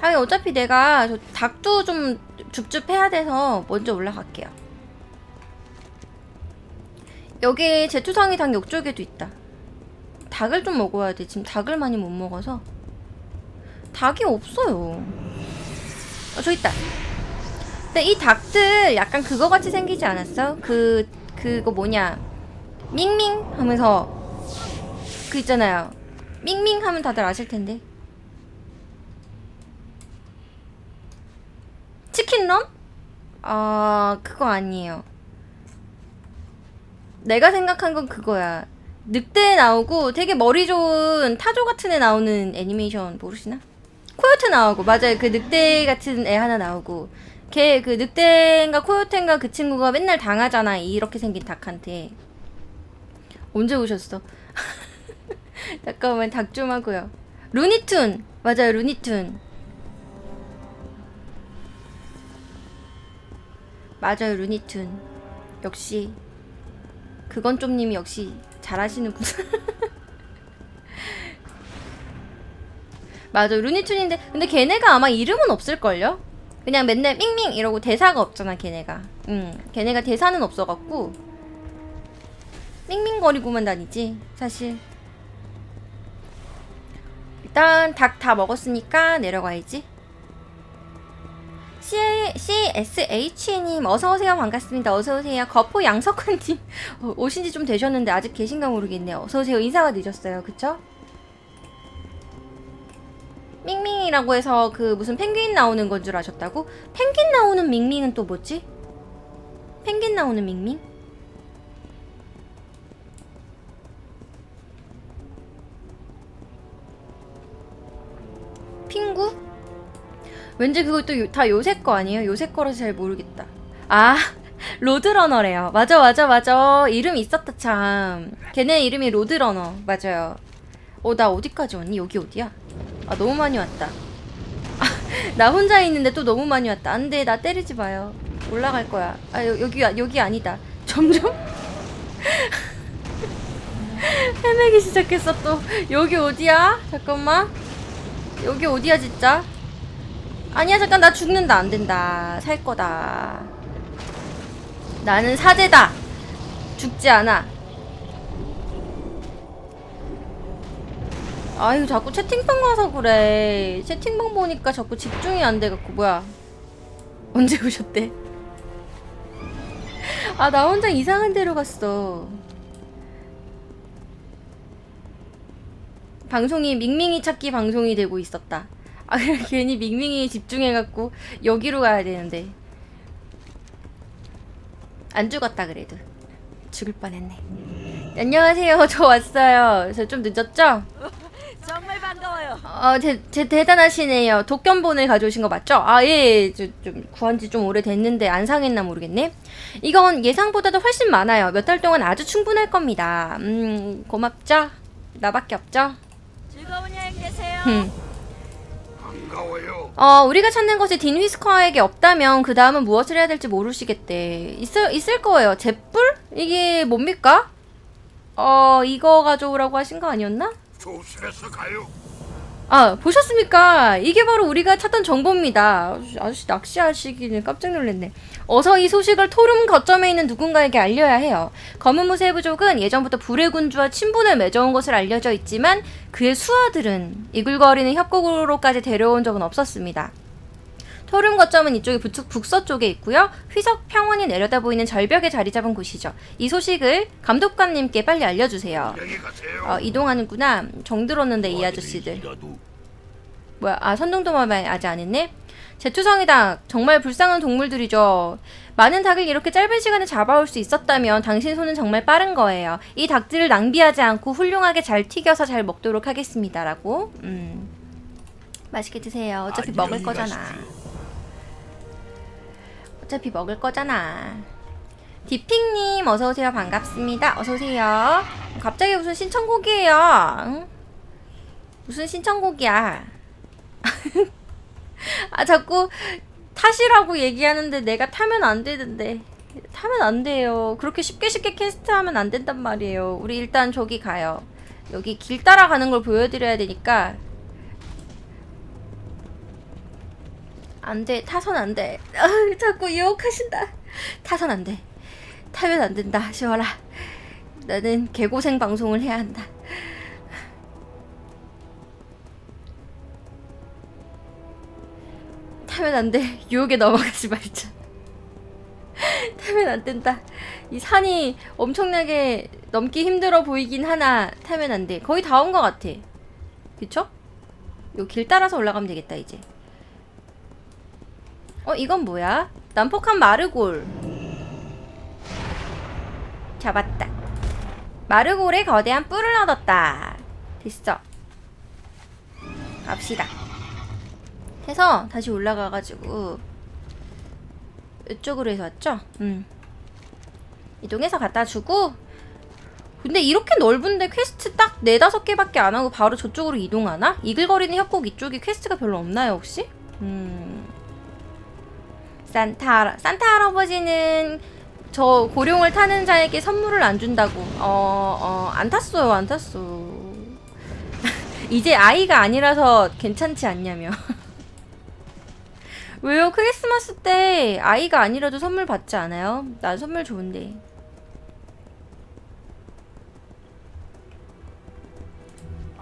하긴 어차피 내가 저 닭도 좀 줍줍해야 돼서 먼저 올라갈게요. 여기 제투성이 닭 옆쪽에도 있다. 닭을 좀 먹어야 돼. 지금 닭을 많이 못 먹어서. 닭이 없어요. 어, 저 있다. 근데 이 닭들 약간 그거 같이 생기지 않았어? 그, 그거 뭐냐. 밍밍 하면서. 그 있잖아요. 밍밍 하면 다들 아실 텐데. 치킨런? 아, 그거 아니에요. 내가 생각한 건 그거야. 늑대 나오고 되게 머리 좋은 타조 같은 애 나오는 애니메이션 모르시나? 코요테 나오고 맞아요. 그 늑대 같은 애 하나 나오고 걔 그 늑대인가 코요테인가 그 친구가 맨날 당하잖아. 이렇게 생긴 닭한테. 언제 오셨어? 잠깐만 닭 좀 하고요. 루니툰 맞아요 루니툰 맞아요 루니툰. 역시 그건 좀 님이 역시 잘하시는구나 맞아 루니툰인데 근데 걔네가 아마 이름은 없을걸요? 그냥 맨날 밍밍 이러고 대사가 없잖아 걔네가. 응 걔네가 대사는 없어갖고 밍밍거리고만 다니지 사실. 일단 닭 다 먹었으니까 내려가야지 CSH님 어서 오세요 반갑습니다 어서 오세요 거포 양석환님 어, 오신지 좀 되셨는데 아직 계신가 모르겠네요 어서 오세요 인사가 늦었어요 그쵸? 밍밍이라고 해서 그 무슨 펭귄 나오는 건 줄 아셨다고? 펭귄 나오는 밍밍은 또 뭐지? 펭귄 나오는 밍밍? 핑구? 왠지 그것도 다 요새 거 아니에요? 요새 거라서 잘 모르겠다. 아, 로드러너래요. 맞아, 맞아, 맞아. 이름 있었다, 참. 걔네 이름이 로드러너. 맞아요. 어, 나 어디까지 왔니? 여기 어디야? 아, 너무 많이 왔다. 아, 나 혼자 있는데 또 너무 많이 왔다. 안 돼, 나 때리지 마요. 올라갈 거야. 아, 여, 여기, 여기 아니다. 점점? 헤매기 시작했어, 또. 여기 어디야? 잠깐만. 여기 어디야, 진짜? 아니야 잠깐 나 죽는다. 안 된다. 살 거다. 나는 사제다. 죽지 않아. 아유 자꾸 채팅방 가서 그래. 채팅방 보니까 자꾸 집중이 안 돼갖고 뭐야. 언제 오셨대? 아 나 혼자 이상한 데로 갔어. 방송이 밍밍이 찾기 방송이 되고 있었다 아 괜히 밍밍이 집중해갖고 여기로 가야 되는데 안 죽었다 그래도 죽을 뻔했네 안녕하세요 저 왔어요 저 좀 늦었죠? 정말 반가워요. 어, 제, 제 대단하시네요 독견본을 가져오신 거 맞죠? 아예 좀 구한 지 좀 오래됐는데 안 상했나 모르겠네 이건 예상보다도 훨씬 많아요 몇 달 동안 아주 충분할 겁니다 음 고맙죠? 나밖에 없죠? 즐거운 여행 되세요. 흠. 반가워요. 어, 우리가 찾는 것이 딘 휘스커에게 없다면 그 다음은 무엇을 해야 될지 모르시겠대. 있을 있을 거예요. 잿불? 이게 뭡니까? 어, 이거 가져오라고 하신 거 아니었나? 조심해서 가요. 아, 보셨습니까? 이게 바로 우리가 찾던 정보입니다. 아저씨, 낚시하시기는 깜짝 놀랐네. 어서 이 소식을 토름 거점에 있는 누군가에게 알려야 해요. 검은 무쇠 부족은 예전부터 불의 군주와 친분을 맺어온 것을 알려져 있지만 그의 수하들은 이글거리는 협곡으로까지 데려온 적은 없었습니다. 토름 거점은 이쪽에 북, 북서쪽에 있고요. 휘석 평원이 내려다 보이는 절벽에 자리 잡은 곳이죠. 이 소식을 감독관님께 빨리 알려주세요. 어, 이동하는구나. 정 들었는데 이 아저씨들. 뭐야? 아 선동도마만 아직 안 했네. 제투성이다. 정말 불쌍한 동물들이죠. 많은 닭을 이렇게 짧은 시간에 잡아올 수 있었다면 당신 손은 정말 빠른 거예요. 이 닭들을 낭비하지 않고 훌륭하게 잘 튀겨서 잘 먹도록 하겠습니다라고. 음. 맛있게 드세요. 어차피 먹을 거잖아. 어차피 먹을 거잖아. 디핑님 어서 오세요. 반갑습니다. 어서 오세요. 갑자기 무슨 신청곡이에요? 응? 무슨 신청곡이야? 아 자꾸 타시라고 얘기하는데 내가 타면 안 되는데 타면 안 돼요. 그렇게 쉽게 쉽게 캐스트 하면 안 된단 말이에요. 우리 일단 저기 가요. 여기 길 따라가는 걸 보여드려야 되니까 안 돼. 타선 안 돼. 아, 자꾸 유혹하신다. 타선 안 돼. 타면 안 된다 시원아. 나는 개고생 방송을 해야 한다. 타면 안 돼. 유혹에 넘어가지 말자. 타면 안 된다. 이 산이 엄청나게 넘기 힘들어 보이긴 하나 타면 안 돼. 거의 다 온 것 같아. 그쵸? 요 길 따라서 올라가면 되겠다 이제 어 이건 뭐야? 난폭한 마르골 잡았다 마르골에 거대한 뿔을 얻었다 됐어 갑시다 해서 다시 올라가가지고 이쪽으로 해서 왔죠? 음 이동해서 갖다 주고 근데 이렇게 넓은데 퀘스트 딱 네다섯 개밖에 안 하고 바로 저쪽으로 이동하나? 이글거리는 협곡 이쪽에 퀘스트가 별로 없나요 혹시? 음 산타 산타 할아버지는 저 고룡을 타는 자에게 선물을 안 준다고. 어 어 안 탔어요 안 탔어. 이제 아이가 아니라서 괜찮지 않냐며. 왜요? 크리스마스 때 아이가 아니라도 선물 받지 않아요? 난 선물 좋은데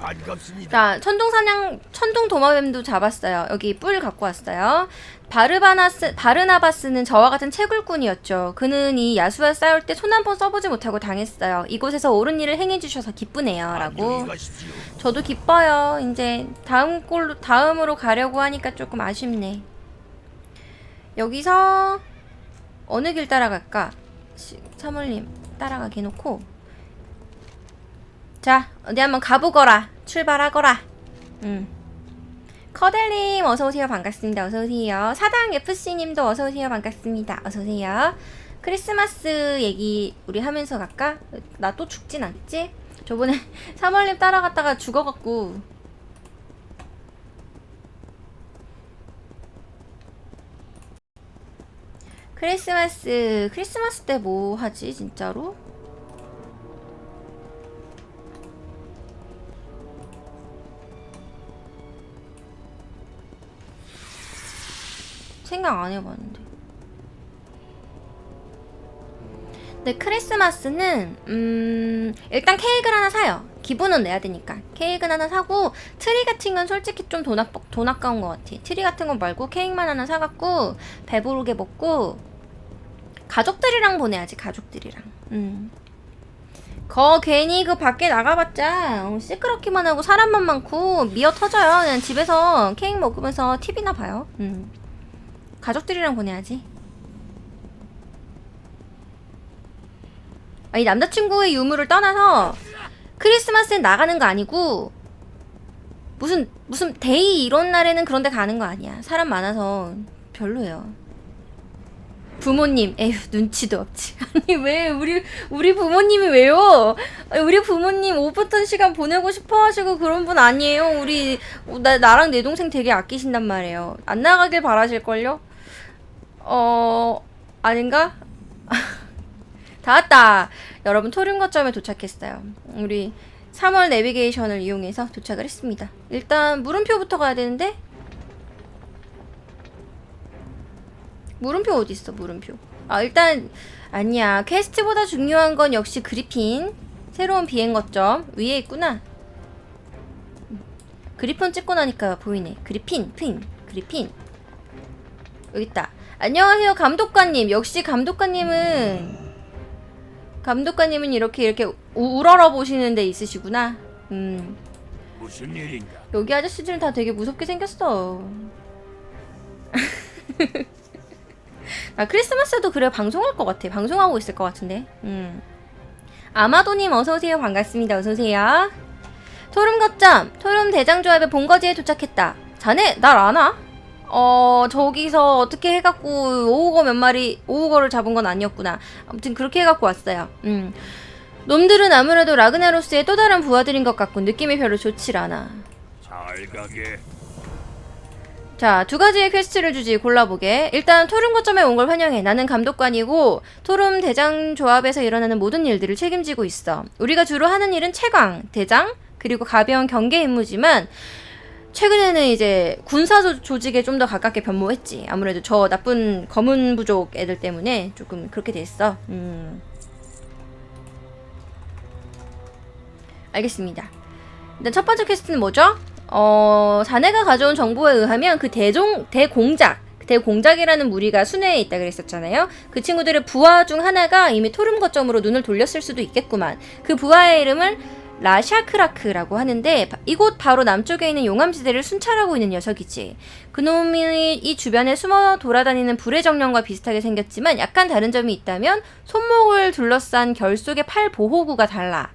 반갑습니다. 자, 천둥 사냥, 천둥 도마뱀도 잡았어요. 여기 뿔 갖고 왔어요. 바르바나스, 바르나바스는 저와 같은 채굴꾼이었죠. 그는 이 야수와 싸울 때 손 한 번 써보지 못하고 당했어요. 이곳에서 옳은 일을 행해 주셔서 기쁘네요. 라고. 안녕히 가십시오. 저도 기뻐요. 이제 다음 골로, 다음으로 가려고 하니까 조금 아쉽네. 여기서 어느 길 따라갈까? 시- 사물님 따라가게 해놓고 자 어디 한번 가보거라 출발하거라. 음. 커델님 어서오세요. 반갑습니다. 어서오세요. 사당 FC님도 어서오세요. 반갑습니다. 어서오세요. 크리스마스 얘기 우리 하면서 갈까? 나 또 죽진 않지? 저번에 사물님 따라갔다가 죽어갖고. 크리스마스. 크리스마스 때 뭐 하지 진짜로? 생각 안 해봤는데. 근데 크리스마스는 음 일단 케이크를 하나 사요. 기본은 내야 되니까 케이크 하나 사고 트리 같은 건 솔직히 좀돈 아까 돈 아까운 것 같아. 트리 같은 건 말고 케이크만 하나 사갖고 배부르게 먹고 가족들이랑 보내야지 가족들이랑. 음. 거 괜히 그 밖에 나가봤자 어, 시끄럽기만 하고 사람만 많고 미어 터져요. 그냥 집에서 케이크 먹으면서 TV나 봐요. 음. 가족들이랑 보내야지. 아니 남자친구의 유무를 떠나서 크리스마스에 나가는 거 아니고 무슨 무슨 데이 이런 날에는 그런 데 가는 거 아니야. 사람 많아서 별로예요. 부모님, 에휴 눈치도 없지. 아니 왜 우리 우리 부모님이 왜요? 우리 부모님 오붓한 시간 보내고 싶어 하시고 그런 분 아니에요. 우리 나 나랑 내 동생 되게 아끼신단 말이에요. 안 나가길 바라실 걸요? 어 아닌가? 다 왔다. 여러분 토림 거점에 도착했어요. 우리 3월 내비게이션을 이용해서 도착을 했습니다. 일단 물음표부터 가야 되는데 물음표 어디 있어? 물음표. 아 일단 아니야. 퀘스트보다 중요한 건 역시 그리핀 새로운 비행 거점 위에 있구나. 그리폰 찍고 나니까 보이네. 그리핀, 핀, 그리핀. 여기 있다. 안녕하세요, 감독관님. 역시 감독관님은 감독관님은 이렇게 이렇게 우- 우러러 보시는 데 있으시구나. 음. 무슨 일인가? 여기 아저씨들은 다 되게 무섭게 생겼어. 아 크리스마스도 그래 방송할 것 같아. 방송하고 있을 것 같은데. 음. 아마도님 어서 오세요. 반갑습니다. 어서 오세요. 토름 거점 토름 대장조합의 본거지에 도착했다. 자네 날 아나? 어 저기서 어떻게 해갖고 오우거 몇 마리 오우거를 잡은 건 아니었구나. 아무튼 그렇게 해갖고 왔어요. 음. 놈들은 아무래도 라그나로스의 또 다른 부하들인 것 같고 느낌이 별로 좋질 않아. 잘 가게. 자, 두 가지의 퀘스트를 주지 골라보게. 일단 토름 거점에 온 걸 환영해. 나는 감독관이고 토름 대장 조합에서 일어나는 모든 일들을 책임지고 있어. 우리가 주로 하는 일은 채광, 대장, 그리고 가벼운 경계 임무지만 최근에는 이제 군사 조- 조직에 좀 더 가깝게 변모했지. 아무래도 저 나쁜 검은 부족 애들 때문에 조금 그렇게 됐어. 음. 알겠습니다. 일단 첫 번째 퀘스트는 뭐죠? 어, 자네가 가져온 정보에 의하면 그 대종, 대공작, 대공작이라는 무리가 순회에 있다 그랬었잖아요. 그 친구들의 부하 중 하나가 이미 토름 거점으로 눈을 돌렸을 수도 있겠구만. 그 부하의 이름을 라샤크라크라고 하는데 바- 이곳 바로 남쪽에 있는 용암지대를 순찰하고 있는 녀석이지. 그놈이 이 주변에 숨어 돌아다니는 불의 정령과 비슷하게 생겼지만 약간 다른 점이 있다면 손목을 둘러싼 결속의 팔 보호구가 달라.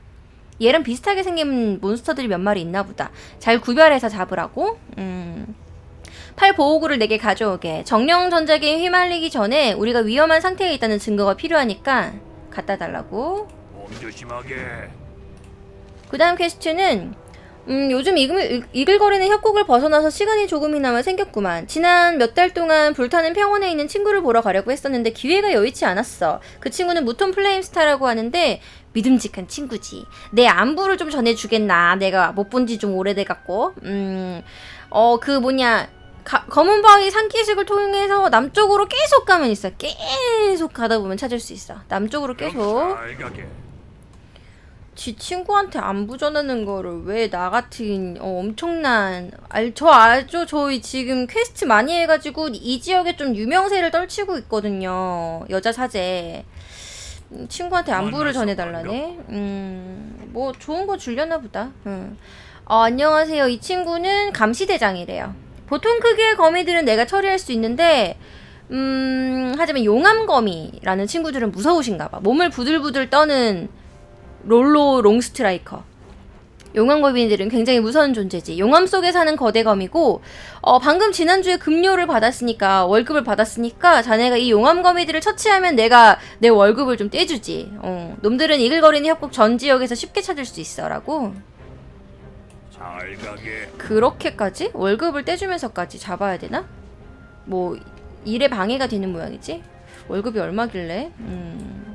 얘랑 비슷하게 생긴 몬스터들이 몇 마리 있나 보다. 잘 구별해서 잡으라고. 음. 팔 보호구를 내게 가져오게. 정령 전작에 휘말리기 전에 우리가 위험한 상태에 있다는 증거가 필요하니까 갖다 달라고. 몸 조심하게. 그 다음 퀘스트는 음, 요즘 이글, 이글거리는 협곡을 벗어나서 시간이 조금이나마 생겼구만. 지난 몇 달 동안 불타는 평원에 있는 친구를 보러 가려고 했었는데 기회가 여의치 않았어. 그 친구는 무톤 플레임스타라고 하는데 믿음직한 친구지. 내 안부를 좀 전해주겠나. 내가 못 본 지 좀 오래돼갖고. 음, 어, 그 뭐냐. 가- 검은 바위 산기슭을 통해서 남쪽으로 계속 가면 있어. 계속 가다 보면 찾을 수 있어. 남쪽으로 계속. 지 친구한테 안부 전하는 거를 왜 나 같은 어, 엄청난 알, 저 알죠? 저희 지금 퀘스트 많이 해가지고 이 지역에 좀 유명세를 떨치고 있거든요. 여자 사제. 음, 친구한테 안부를 전해달라네. 음, 뭐 좋은 거 주려나 보다. 음. 어, 안녕하세요. 이 친구는 감시대장이래요. 보통 크기의 거미들은 내가 처리할 수 있는데 음, 하지만 용암거미라는 친구들은 무서우신가 봐. 몸을 부들부들 떠는 롤로 롱스트라이커. 용암거미들은 굉장히 무서운 존재지. 용암 속에 사는 거대 거미고, 어, 방금 지난주에 급료를 받았으니까, 월급을 받았으니까, 자네가 이 용암거미들을 처치하면 내가 내 월급을 좀 떼주지. 어, 놈들은 이글거리는 협곡 전 지역에서 쉽게 찾을 수 있어. 라고. 잘 가게. 그렇게까지? 월급을 떼주면서까지 잡아야 되나? 뭐, 일에 방해가 되는 모양이지? 월급이 얼마길래? 음.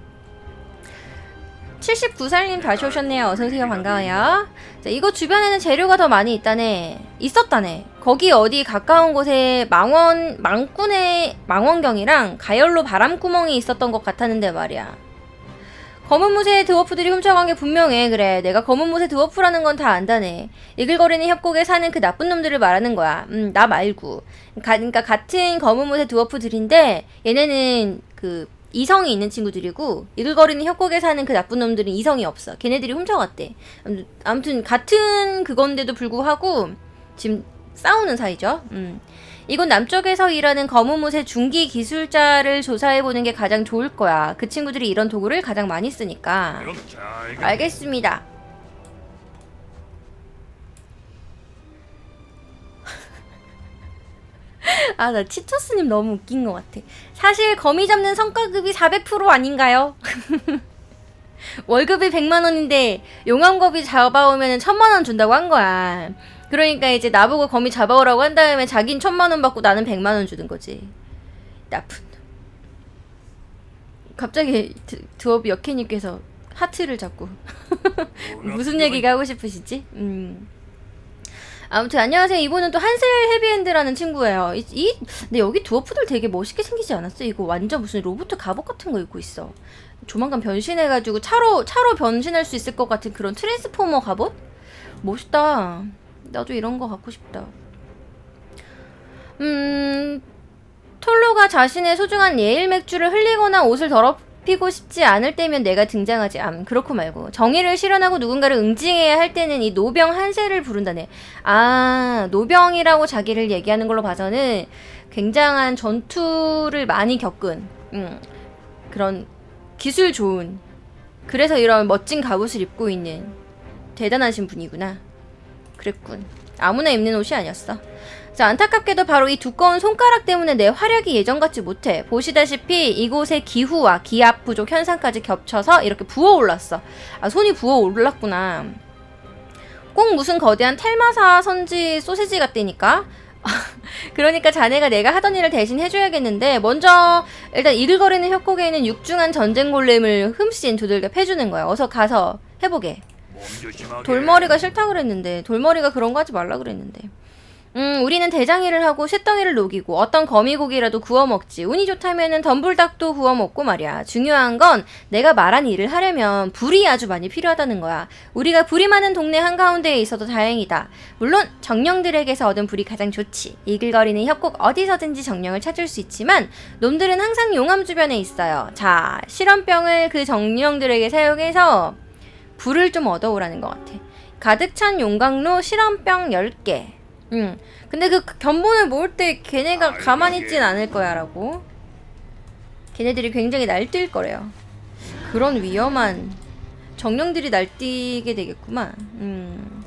79살님 다시 오셨네요. 어서오세요. 반가워요. 자, 이곳 주변에는 재료가 더 많이 있다네. 있었다네. 거기 어디 가까운 곳에 망원, 망꾼의 망원경이랑 가열로 바람구멍이 있었던 것 같았는데 말이야. 검은 무쇠 드워프들이 훔쳐간 게 분명해. 그래. 내가 검은 무쇠 드워프라는 건 다 안다네. 이글거리는 협곡에 사는 그 나쁜 놈들을 말하는 거야. 음, 나 말고. 가, 그러니까 같은 검은 무쇠 드워프들인데 얘네는 그 이성이 있는 친구들이고 이글거리는 협곡에 사는 그 나쁜 놈들은 이성이 없어. 걔네들이 훔쳐갔대. 아무튼- 같은 그건데도 불구하고 지금 싸우는 사이죠. 음. 이곳 남쪽에서 일하는 검은 무쇠 중기 기술자를 조사해 보는 게 가장 좋을 거야. 그 친구들이 이런 도구를 가장 많이 쓰니까. 알겠습니다. 아, 나 치토스님 너무 웃긴 것 같아. 사실 거미 잡는 성과급이 400% 아닌가요? 월급이 100만 원인데 용암거미 잡아오면 1000만 원 준다고 한 거야. 그러니까 이제 나보고 거미 잡아오라고 한 다음에 자긴 1000만 원 받고 나는 100만 원 주는 거지. 나쁜 놈. 갑자기 드, 드워브 역해님께서 하트를 잡고 무슨 얘기가 하고 싶으시지? 음. 아무튼 안녕하세요. 이분은 또 한셀 헤비핸드라는 친구예요. 이, 이 근데 여기 두어프들 되게 멋있게 생기지 않았어? 이거 완전 무슨 로봇 갑옷 같은 거 입고 있어. 조만간 변신해가지고 차로 차로 변신할 수 있을 것 같은 그런 트랜스포머 갑옷? 멋있다. 나도 이런 거 갖고 싶다. 음, 톨로가 자신의 소중한 예일 맥주를 흘리거나 옷을 더럽 히고 싶지 않을 때면 내가 등장하지. 암, 그렇고 말고. 정의를 실현하고 누군가를 응징해야 할 때는 이 노병 한세를 부른다네. 아, 노병이라고 자기를 얘기하는 걸로 봐서는 굉장한 전투를 많이 겪은, 음, 그런 기술 좋은, 그래서 이런 멋진 갑옷을 입고 있는 대단하신 분이구나. 그랬군. 아무나 입는 옷이 아니었어. 자, 안타깝게도 바로 이 두꺼운 손가락 때문에 내 화력이 예전 같지 못해. 보시다시피 이곳의 기후와 기압 부족 현상까지 겹쳐서 이렇게 부어올랐어. 아, 손이 부어올랐구나. 꼭 무슨 거대한 텔마사 선지 소세지 같다니까? 그러니까 자네가 내가 하던 일을 대신 해줘야겠는데 먼저 일단 이글거리는 협곡에 있는 육중한 전쟁 골렘을 흠씬 두들겨 패주는 거야. 어서 가서 해보게. 돌머리가 싫다 그랬는데 돌머리가 그런 거 하지 말라 그랬는데 음, 우리는 대장이를 하고 쇳덩이를 녹이고 어떤 거미고기라도 구워 먹지. 운이 좋다면은 덤불닭도 구워 먹고 말이야. 중요한 건 내가 말한 일을 하려면 불이 아주 많이 필요하다는 거야. 우리가 불이 많은 동네 한가운데에 있어도 다행이다. 물론 정령들에게서 얻은 불이 가장 좋지. 이글거리는 협곡 어디서든지 정령을 찾을 수 있지만 놈들은 항상 용암 주변에 있어요. 자, 실험병을 그 정령들에게 사용해서 불을 좀 얻어오라는 것 같아. 가득 찬 용광로 실험병 10개. 응. 근데 그 견본을 모을 때 걔네가 가만히 있진 않을 거야라고. 걔네들이 굉장히 날뛸 거래요. 그런 위험한 정령들이 날뛰게 되겠구만. 음.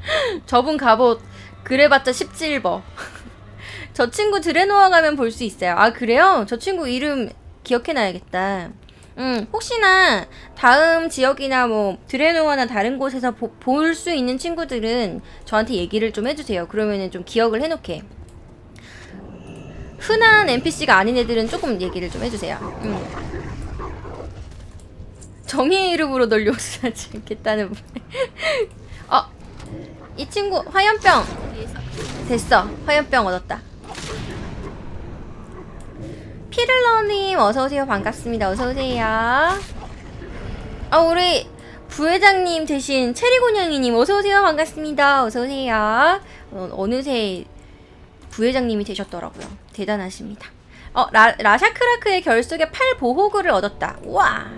저분 갑옷 그래봤자 17버. 저 친구 드레노아 가면 볼 수 있어요. 아 그래요? 저 친구 이름 기억해놔야겠다. 음, 혹시나 다음 지역이나 뭐 드레노아나 다른 곳에서 볼 수 있는 친구들은 저한테 얘기를 좀 해주세요. 그러면은 좀 기억을 해놓게. 흔한 NPC가 아닌 애들은 조금 얘기를 좀 해주세요. 음. 정의의 이름으로 널 용서하지 않겠다는 분. 어, 이 친구 화염병 됐어. 화염병 얻었다. 피를러님 어서 오세요. 반갑습니다. 어서 오세요. 아 우리 부회장님 대신 체리곤냥이님 어서 오세요. 반갑습니다. 어서 오세요. 어, 어느새 부회장님이 되셨더라고요. 대단하십니다. 어 라, 라샤크라크의 결속에 팔 보호구를 얻었다. 우와